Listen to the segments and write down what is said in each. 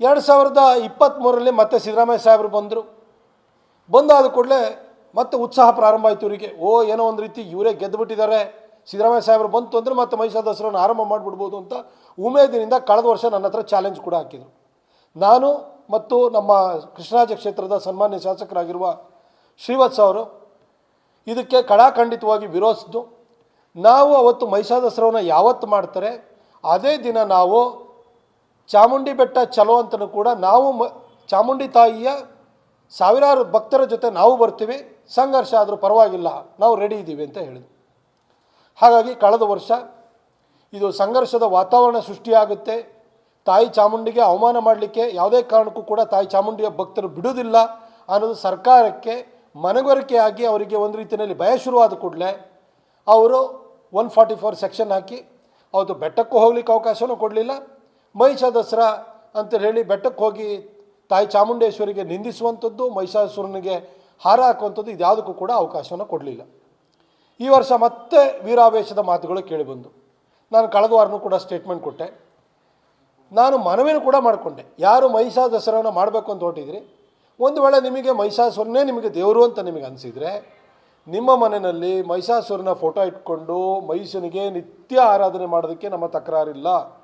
ಎರಡು ಸಾವಿರದ ಇಪ್ಪತ್ತ್ಮೂರರಲ್ಲಿ ಮತ್ತೆ ಸಿದ್ದರಾಮಯ್ಯ ಸಾಹೇಬರು ಬಂದರು. ಬಂದಾದ ಕೂಡಲೇ ಮತ್ತೆ ಉತ್ಸಾಹ ಪ್ರಾರಂಭ ಆಯಿತು ಇವರಿಗೆ. ಓ, ಏನೋ ಒಂದು ರೀತಿ ಇವರೇ ಗೆದ್ದುಬಿಟ್ಟಿದ್ದಾರೆ ಸಿದ್ದರಾಮಯ್ಯ ಸಾಹೇಬರು ಬಂತು ಅಂದರೆ ಮತ್ತೆ ಮಹಿಷಾ ದಸರನ್ನು ಆರಂಭ ಮಾಡಿಬಿಡ್ಬೋದು ಅಂತ ಉಮೇದಿನಿಂದ ಕಳೆದ ವರ್ಷ ನನ್ನ ಹತ್ರ ಚಾಲೆಂಜ್ ಕೂಡ ಹಾಕಿದರು. ನಾನು ಮತ್ತು ನಮ್ಮ ಕೃಷ್ಣರಾಜ ಕ್ಷೇತ್ರದ ಸನ್ಮಾನ್ಯ ಶಾಸಕರಾಗಿರುವ ಶ್ರೀವತ್ಸ ಅವರು ಇದಕ್ಕೆ ಕಡಾಖಂಡಿತವಾಗಿ ವಿರೋಧಿಸಿದ್ದು. ನಾವು ಅವತ್ತು ಮಹಿಷಾ ದಸರವನ್ನು ಯಾವತ್ತು ಮಾಡ್ತಾರೆ? ಅದೇ ದಿನ ನಾವು ಚಾಮುಂಡಿ ಬೆಟ್ಟ ಚಲೋ ಅಂತಲೂ ಕೂಡ ನಾವು ಮ, ಚಾಮುಂಡಿ ತಾಯಿಯ ಸಾವಿರಾರು ಭಕ್ತರ ಜೊತೆ ನಾವು ಬರ್ತೀವಿ, ಸಂಘರ್ಷ ಆದರೂ ಪರವಾಗಿಲ್ಲ, ನಾವು ರೆಡಿ ಇದ್ದೀವಿ ಅಂತ ಹೇಳಿದ್ವಿ ಹಾಗಾಗಿ ಕಳೆದ ವರ್ಷ ಇದು ಸಂಘರ್ಷದ ವಾತಾವರಣ ಸೃಷ್ಟಿಯಾಗುತ್ತೆ. ತಾಯಿ ಚಾಮುಂಡಿಗೆ ಅವಮಾನ ಮಾಡಲಿಕ್ಕೆ ಯಾವುದೇ ಕಾರಣಕ್ಕೂ ಕೂಡ ತಾಯಿ ಚಾಮುಂಡಿಯ ಭಕ್ತರು ಬಿಡುವುದಿಲ್ಲ ಅನ್ನೋದು ಸರ್ಕಾರಕ್ಕೆ ಮನವರಿಕೆಯಾಗಿ ಅವರಿಗೆ ಒಂದು ರೀತಿಯಲ್ಲಿ ಭಯ ಶುರುವಾದ ಕೂಡಲೇ ಅವರು ಒನ್ ಫಾರ್ಟಿ ಫೋರ್ ಸೆಕ್ಷನ್ ಹಾಕಿ, ಅವತ್ತು ಬೆಟ್ಟಕ್ಕೂ ಹೋಗ್ಲಿಕ್ಕೆ ಅವಕಾಶವೂ ಕೊಡಲಿಲ್ಲ. ಮಹಿಷ ದಸರಾ ಅಂತ ಹೇಳಿ ಬೆಟ್ಟಕ್ಕೆ ಹೋಗಿ ತಾಯಿ ಚಾಮುಂಡೇಶ್ವರಿಗೆ ನಿಂದಿಸುವಂಥದ್ದು, ಮಹಿಷಾಸುರನಿಗೆ ಹಾರ ಹಾಕುವಂಥದ್ದು ಇದ್ಯಾವುದಕ್ಕೂ ಕೂಡ ಅವಕಾಶವನ್ನು ಕೊಡಲಿಲ್ಲ. ಈ ವರ್ಷ ಮತ್ತೆ ವೀರಾವೇಶದ ಮಾತುಗಳು ಕೇಳಿಬಂದು ನಾನು ಕಳೆದ ವಾರನೂ ಕೂಡ ಸ್ಟೇಟ್ಮೆಂಟ್ ಕೊಟ್ಟೆ. ನಾನು ಮನವಿನೂ ಕೂಡ ಮಾಡಿಕೊಂಡೆ. ಯಾರು ಮಹಿಷಾ ದಸರಾವನ್ನು ಮಾಡಬೇಕು ಅಂತ ಹೊರಟಿದ್ರಿ? ಒಂದು ವೇಳೆ ನಿಮಗೆ ಮಹಿಷಾಸುರನೇ ನಿಮಗೆ ದೇವರು ಅಂತ ನಿಮಗೆ ಅನಿಸಿದರೆ, ನಿಮ್ಮ ಮನೆಯಲ್ಲಿ ಮಹಿಷಾಸುರನ ಫೋಟೋ ಇಟ್ಕೊಂಡು ಮಹಿಷನಿಗೆ ನಿತ್ಯ ಆರಾಧನೆ ಮಾಡೋದಕ್ಕೆ ನಮ್ಮ ತಕರಾರಿಲ್ಲ.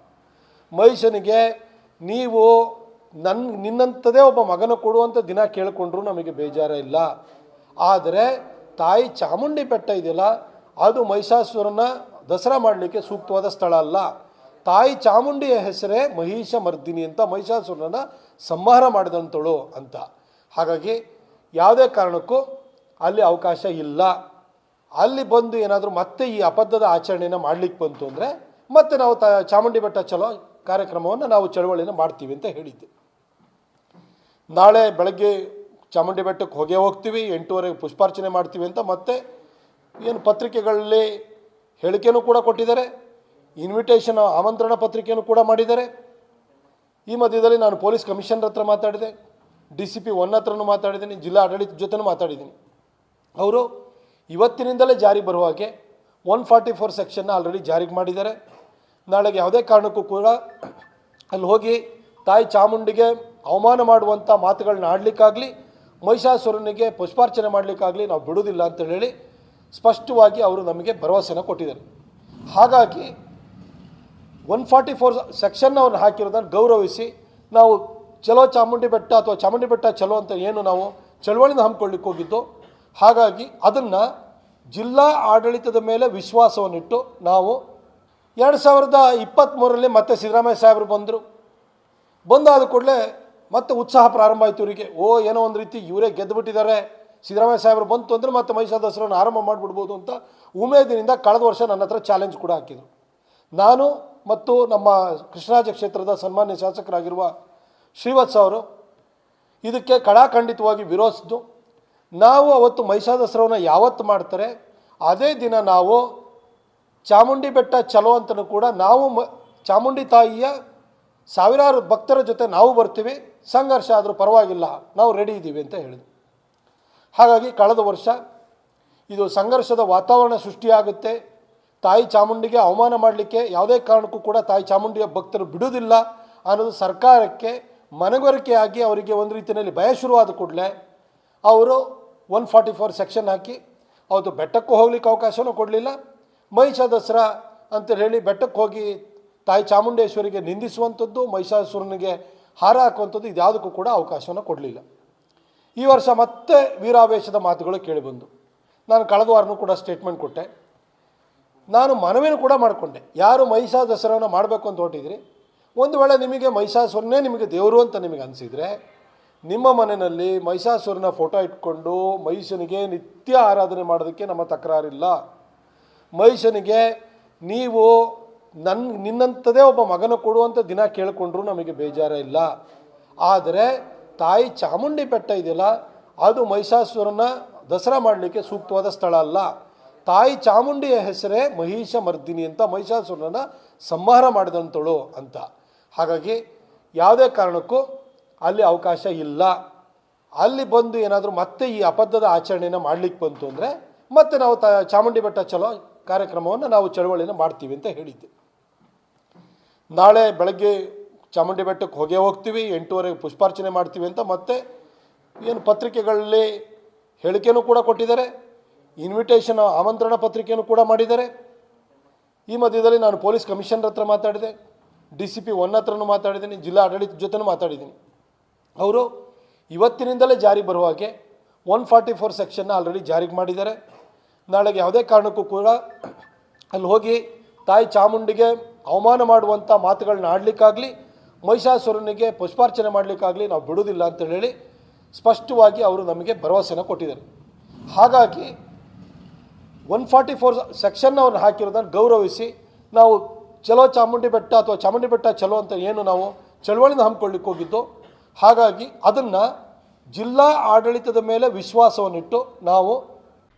ಮಹಿಷನಿಗೆ ನೀವು ನನ್ನ ನಿನ್ನಂಥದೇ ಒಬ್ಬ ಮಗನ ಕೊಡುವಂಥ ದಿನ ಕೇಳಿಕೊಂಡ್ರು ನಮಗೆ ಬೇಜಾರ ಇಲ್ಲ. ಆದರೆ ತಾಯಿ ಚಾಮುಂಡಿ ಬೆಟ್ಟ ಇದೆಯಲ್ಲ, ಅದು ಮಹಿಷಾಸುರನ ದಸರಾ ಮಾಡಲಿಕ್ಕೆ ಸೂಕ್ತವಾದ ಸ್ಥಳ ಅಲ್ಲ. ತಾಯಿ ಚಾಮುಂಡಿಯ ಹೆಸರೇ ಮಹಿಷ ಮರ್ದಿನಿ ಅಂತ ಮಹಿಷಾಸುರನ ಸಂಹಾರ ಮಾಡಿದಂಥಳು ಅಂತ. ಹಾಗಾಗಿ ಯಾವುದೇ ಕಾರಣಕ್ಕೂ ಅಲ್ಲಿ ಅವಕಾಶ ಇಲ್ಲ. ಅಲ್ಲಿ ಬಂದು ಏನಾದರೂ ಮತ್ತೆ ಈ ಅಬದ್ಧದ ಆಚರಣೆಯನ್ನು ಮಾಡಲಿಕ್ಕೆ ಬಂತು ಅಂದರೆ ಮತ್ತೆ ನಾವು ತ, ಚಾಮುಂಡಿ ಬೆಟ್ಟ ಚಲೋ ಕಾರ್ಯಕ್ರಮವನ್ನು ನಾವು ಚಳುವಳಿನ ಮಾಡ್ತೀವಿ ಅಂತ ಹೇಳಿದ್ದೆ. ನಾಳೆ ಬೆಳಗ್ಗೆ ಚಾಮುಂಡಿ ಬೆಟ್ಟಕ್ಕೆ ಹೋಗೇ ಹೋಗ್ತೀವಿ, ಎಂಟೂವರೆಗೆ ಪುಷ್ಪಾರ್ಚನೆ ಮಾಡ್ತೀವಿ ಅಂತ ಮತ್ತೆ ಏನು ಪತ್ರಿಕೆಗಳಲ್ಲಿ ಹೇಳಿಕೆಯೂ ಕೂಡ ಕೊಟ್ಟಿದ್ದಾರೆ ಇನ್ವಿಟೇಷನ್ ಆಮಂತ್ರಣ ಪತ್ರಿಕೆಯನ್ನು ಕೂಡ ಮಾಡಿದ್ದಾರೆ. ಈ ಮಧ್ಯದಲ್ಲಿ ನಾನು ಪೊಲೀಸ್ ಕಮಿಷನರ್ ಹತ್ರ ಮಾತಾಡಿದೆ, ಡಿ ಸಿ ಪಿ ಒನ್ ಹತ್ರನೂ ಮಾತಾಡಿದ್ದೀನಿ, ಜಿಲ್ಲಾ ಆಡಳಿತ ಜೊತೆನೂ ಮಾತಾಡಿದ್ದೀನಿ. ಅವರು ಇವತ್ತಿನಿಂದಲೇ ಜಾರಿ ಬರುವ ಹಾಗೆ ಒನ್ ಫಾರ್ಟಿ ಫೋರ್ ಸೆಕ್ಷನ್ನ ಆಲ್ರೆಡಿ ಜಾರಿಗೆ ಮಾಡಿದ್ದಾರೆ. ನಾಳೆಗೆ ಯಾವುದೇ ಕಾರಣಕ್ಕೂ ಕೂಡ ಅಲ್ಲಿ ಹೋಗಿ ತಾಯಿ ಚಾಮುಂಡಿಗೆ ಅವಮಾನ ಮಾಡುವಂಥ ಮಾತುಗಳನ್ನ ಆಡಲಿಕ್ಕಾಗಲಿ, ಮಹಿಷಾಸುರನಿಗೆ ಪುಷ್ಪಾರ್ಚನೆ ಮಾಡಲಿಕ್ಕಾಗಲಿ ನಾವು ಬಿಡುವುದಿಲ್ಲ ಅಂತ ಹೇಳಿ ಸ್ಪಷ್ಟವಾಗಿ ಅವರು ನಮಗೆ ಭರವಸೆನ ಕೊಟ್ಟಿದ್ದಾರೆ. ಹಾಗಾಗಿ ಒನ್ ಫಾರ್ಟಿ ಫೋರ್ ಸೆಕ್ಷನ್ ಅವ್ರನ್ನ ಹಾಕಿರೋದನ್ನು ಗೌರವಿಸಿ ನಾವು ಚಲೋ ಚಾಮುಂಡಿ ಬೆಟ್ಟ ಅಥವಾ ಚಾಮುಂಡಿ ಬೆಟ್ಟ ಚಲೋ ಅಂತ ಏನು ನಾವು ಚಳವಳಿನ ಹಮ್ಮಿಕೊಳ್ಳಿಕ್ಕೆ ಹೋಗಿದ್ದು, ಹಾಗಾಗಿ ಅದನ್ನು ಜಿಲ್ಲಾ ಆಡಳಿತದ ಮೇಲೆ ವಿಶ್ವಾಸವನ್ನಿಟ್ಟು ನಾವು ಎರಡು ಸಾವಿರದ ಇಪ್ಪತ್ತ್ಮೂರರಲ್ಲಿ ಮತ್ತೆ ಸಿದ್ದರಾಮಯ್ಯ ಸಾಹೇಬರು ಬಂದರು. ಬಂದಾದ ಕೂಡಲೇ ಮತ್ತೆ ಉತ್ಸಾಹ ಪ್ರಾರಂಭ ಆಯಿತು ಇವರಿಗೆ. ಓ, ಏನೋ ಒಂದು ರೀತಿ ಇವರೇ ಗೆದ್ದುಬಿಟ್ಟಿದ್ದಾರೆ ಸಿದ್ದರಾಮಯ್ಯ ಸಾಹೇಬರು ಬಂತು ಅಂದರೆ ಮತ್ತೆ ಮೈಸೂರು ದಸರನ್ನು ಆರಂಭ ಮಾಡಿಬಿಡ್ಬೋದು ಅಂತ ಉಮೇದಿನಿಂದ ಕಳೆದ ವರ್ಷ ನನ್ನ ಹತ್ರ ಚಾಲೆಂಜ್ ಕೂಡ ಹಾಕಿದರು. ನಾನು ಮತ್ತು ನಮ್ಮ ಕೃಷ್ಣರಾಜ ಕ್ಷೇತ್ರದ ಸನ್ಮಾನ್ಯ ಶಾಸಕರಾಗಿರುವ ಶ್ರೀವತ್ಸ ಅವರು ಇದಕ್ಕೆ ಕಡಾಖಂಡಿತವಾಗಿ ವಿರೋಧಿಸಿದ್ದು. ನಾವು ಅವತ್ತು ಮೈಸಾದಸರವನ್ನು ದಸರವನ್ನು ಯಾವತ್ತು ಮಾಡ್ತಾರೆ? ಅದೇ ದಿನ ನಾವು ಚಾಮುಂಡಿ ಬೆಟ್ಟ ಚಲೋ ಅಂತಲೂ ಕೂಡ ನಾವು ಮ, ಚಾಮುಂಡಿ ತಾಯಿಯ ಸಾವಿರಾರು ಭಕ್ತರ ಜೊತೆ ನಾವು ಬರ್ತೀವಿ, ಸಂಘರ್ಷ ಆದರೂ ಪರವಾಗಿಲ್ಲ, ನಾವು ರೆಡಿ ಇದ್ದೀವಿ ಅಂತ ಹೇಳಿದ್ವಿ ಹಾಗಾಗಿ ಕಳೆದ ವರ್ಷ ಇದು ಸಂಘರ್ಷದ ವಾತಾವರಣ ಸೃಷ್ಟಿಯಾಗುತ್ತೆ. ತಾಯಿ ಚಾಮುಂಡಿಗೆ ಅವಮಾನ ಮಾಡಲಿಕ್ಕೆ ಯಾವುದೇ ಕಾರಣಕ್ಕೂ ಕೂಡ ತಾಯಿ ಚಾಮುಂಡಿಯ ಭಕ್ತರು ಬಿಡುವುದಿಲ್ಲ ಅನ್ನೋದು ಸರ್ಕಾರಕ್ಕೆ ಮನವರಿಕೆಯಾಗಿ ಅವರಿಗೆ ಒಂದು ರೀತಿಯಲ್ಲಿ ಭಯ ಶುರುವಾದ ಕೂಡಲೇ ಅವರು ಒನ್ ಫಾರ್ಟಿ ಫೋರ್ ಸೆಕ್ಷನ್ ಹಾಕಿ, ಅವತ್ತು ಬೆಟ್ಟಕ್ಕೂ ಹೋಗ್ಲಿಕ್ಕೆ ಅವಕಾಶವೂ ಕೊಡಲಿಲ್ಲ. ಮಹಿಷ ದಸರಾ ಅಂತ ಹೇಳಿ ಬೆಟ್ಟಕ್ಕೆ ಹೋಗಿ ತಾಯಿ ಚಾಮುಂಡೇಶ್ವರಿಗೆ ನಿಂದಿಸುವಂಥದ್ದು, ಮಹಿಷಾಸುರನಿಗೆ ಹಾರ ಹಾಕುವಂಥದ್ದು ಇದ್ಯಾವುದಕ್ಕೂ ಕೂಡ ಅವಕಾಶವನ್ನು ಕೊಡಲಿಲ್ಲ. ಈ ವರ್ಷ ಮತ್ತೆ ವೀರಾವೇಶದ ಮಾತುಗಳು ಕೇಳಿಬಂದು ನಾನು ಕಳೆದ ವಾರನೂ ಕೂಡ ಸ್ಟೇಟ್ಮೆಂಟ್ ಕೊಟ್ಟೆ. ನಾನು ಮನವಿನೂ ಕೂಡ ಮಾಡಿಕೊಂಡೆ. ಯಾರು ಮಹಿಷಾ ದಸರಾವನ್ನು ಮಾಡಬೇಕು ಅಂತ ಹೊರಟಿದ್ರಿ? ಒಂದು ವೇಳೆ ನಿಮಗೆ ಮಹಿಷಾಸುರನೇ ನಿಮಗೆ ದೇವರು ಅಂತ ನಿಮಗೆ ಅನಿಸಿದರೆ, ನಿಮ್ಮ ಮನೆಯಲ್ಲಿ ಮಹಿಷಾಸುರನ ಫೋಟೋ ಇಟ್ಕೊಂಡು ಮಹಿಷನಿಗೆ ನಿತ್ಯ ಆರಾಧನೆ ಮಾಡೋದಕ್ಕೆ ನಮ್ಮ ತಕರಾರಿಲ್ಲ. ಮಹಿಷನಿಗೆ ನೀವು ನನ್ನ ನಿನ್ನಂಥದೇ ಒಬ್ಬ ಮಗನ ಕೊಡುವಂಥ ದಿನ ಕೇಳಿಕೊಂಡ್ರು ನಮಗೆ ಬೇಜಾರ ಇಲ್ಲ. ಆದರೆ ತಾಯಿ ಚಾಮುಂಡಿ ಬೆಟ್ಟ ಇದೆಯಲ್ಲ, ಅದು ಮಹಿಷಾಸುರನ ದಸರಾ ಮಾಡಲಿಕ್ಕೆ ಸೂಕ್ತವಾದ ಸ್ಥಳ ಅಲ್ಲ. ತಾಯಿ ಚಾಮುಂಡಿಯ ಹೆಸರೇ ಮಹಿಷ ಮರ್ದಿನಿ ಅಂತ ಮಹಿಷಾಸುರನ ಸಂಹಾರ ಮಾಡಿದಂಥಳು ಅಂತ. ಹಾಗಾಗಿ ಯಾವುದೇ ಕಾರಣಕ್ಕೂ ಅಲ್ಲಿ ಅವಕಾಶ ಇಲ್ಲ. ಅಲ್ಲಿ ಬಂದು ಏನಾದರೂ ಮತ್ತೆ ಈ ಅಬದ್ಧದ ಆಚರಣೆಯನ್ನು ಮಾಡಲಿಕ್ಕೆ ಬಂತು ಅಂದರೆ ಮತ್ತೆ ನಾವು ತ, ಚಾಮುಂಡಿ ಬೆಟ್ಟ ಚಲೋ ಕಾರ್ಯಕ್ರಮವನ್ನು ನಾವು ಚಳವಳಿನ ಮಾಡ್ತೀವಿ ಅಂತ ಹೇಳಿದ್ದೆ. ನಾಳೆ ಬೆಳಗ್ಗೆ ಚಾಮುಂಡಿ ಬೆಟ್ಟಕ್ಕೆ ಹೋಗೇ ಹೋಗ್ತೀವಿ, ಎಂಟೂವರೆಗೆ ಪುಷ್ಪಾರ್ಚನೆ ಮಾಡ್ತೀವಿ ಅಂತ ಮತ್ತೆ ಏನು ಪತ್ರಿಕೆಗಳಲ್ಲಿ ಹೇಳಿಕೆಯೂ ಕೂಡ ಕೊಟ್ಟಿದ್ದಾರೆ ಇನ್ವಿಟೇಷನ್ ಆಮಂತ್ರಣ ಪತ್ರಿಕೆಯನ್ನು ಕೂಡ ಮಾಡಿದ್ದಾರೆ. ಈ ಮಧ್ಯದಲ್ಲಿ ನಾನು ಪೊಲೀಸ್ ಕಮಿಷನರ್ ಹತ್ರ ಮಾತಾಡಿದೆ, ಡಿ ಸಿ ಪಿ ಒನ್ ಹತ್ರನೂ ಮಾತಾಡಿದ್ದೀನಿ, ಜಿಲ್ಲಾ ಆಡಳಿತ ಜೊತೆನೂ ಮಾತಾಡಿದ್ದೀನಿ. ಅವರು ಇವತ್ತಿನಿಂದಲೇ ಜಾರಿ ಬರುವ ಹಾಗೆ ಒನ್ ಫಾರ್ಟಿ ಫೋರ್ ಸೆಕ್ಷನ್ನ ಆಲ್ರೆಡಿ ಜಾರಿಗೆ ಮಾಡಿದ್ದಾರೆ. ನಾಳೆಗೆ ಯಾವುದೇ ಕಾರಣಕ್ಕೂ ಕೂಡ ಅಲ್ಲಿ ಹೋಗಿ ತಾಯಿ ಚಾಮುಂಡಿಗೆ ಅವಮಾನ ಮಾಡುವಂಥ ಮಾತುಗಳನ್ನ ಆಡಲಿಕ್ಕಾಗಲಿ, ಮಹಿಷಾಸುರನಿಗೆ ಪುಷ್ಪಾರ್ಚನೆ ಮಾಡಲಿಕ್ಕಾಗಲಿ ನಾವು ಬಿಡುವುದಿಲ್ಲ ಅಂತ ಹೇಳಿ ಸ್ಪಷ್ಟವಾಗಿ ಅವರು ನಮಗೆ ಭರವಸೆನ ಕೊಟ್ಟಿದ್ದಾರೆ. ಹಾಗಾಗಿ ಒನ್ ಫಾರ್ಟಿ ಫೋರ್ ಸೆಕ್ಷನ್ ಅವ್ರನ್ನ ಹಾಕಿರೋದನ್ನು ಗೌರವಿಸಿ ನಾವು ಚಲೋ ಚಾಮುಂಡಿ ಬೆಟ್ಟ ಅಥವಾ ಚಾಮುಂಡಿ ಬೆಟ್ಟ ಚಲೋ ಅಂತ ಏನು ನಾವು ಚಳವಳಿನ ಹಮ್ಮಿಕೊಳ್ಳಿಕ್ಕೆ ಹೋಗಿದ್ದು, ಹಾಗಾಗಿ ಅದನ್ನು ಜಿಲ್ಲಾ ಆಡಳಿತದ ಮೇಲೆ ವಿಶ್ವಾಸವನ್ನಿಟ್ಟು ನಾವು